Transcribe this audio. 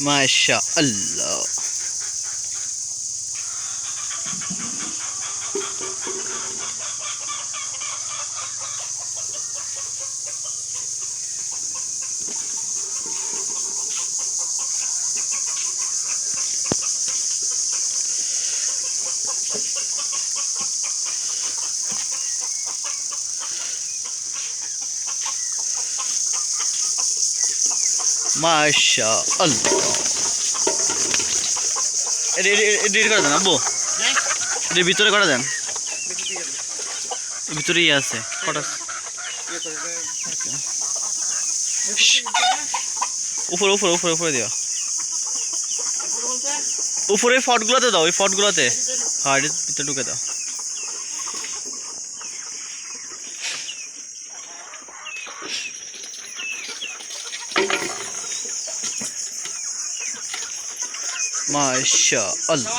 মাশা আল্লাহ মাশা আল্লাহ এডিট করে দেন আব্বু। এটির ভিতরে করে দেন। ভিতরেই আছে কটা উপরে উপরে উপরে উপরে দিও। উপরে ফটগুলোতে দাও ওই ফটগুলোতে। হ্যাঁ এটির ভিতরে ঢুকে দাও। মাশা আল্লাহ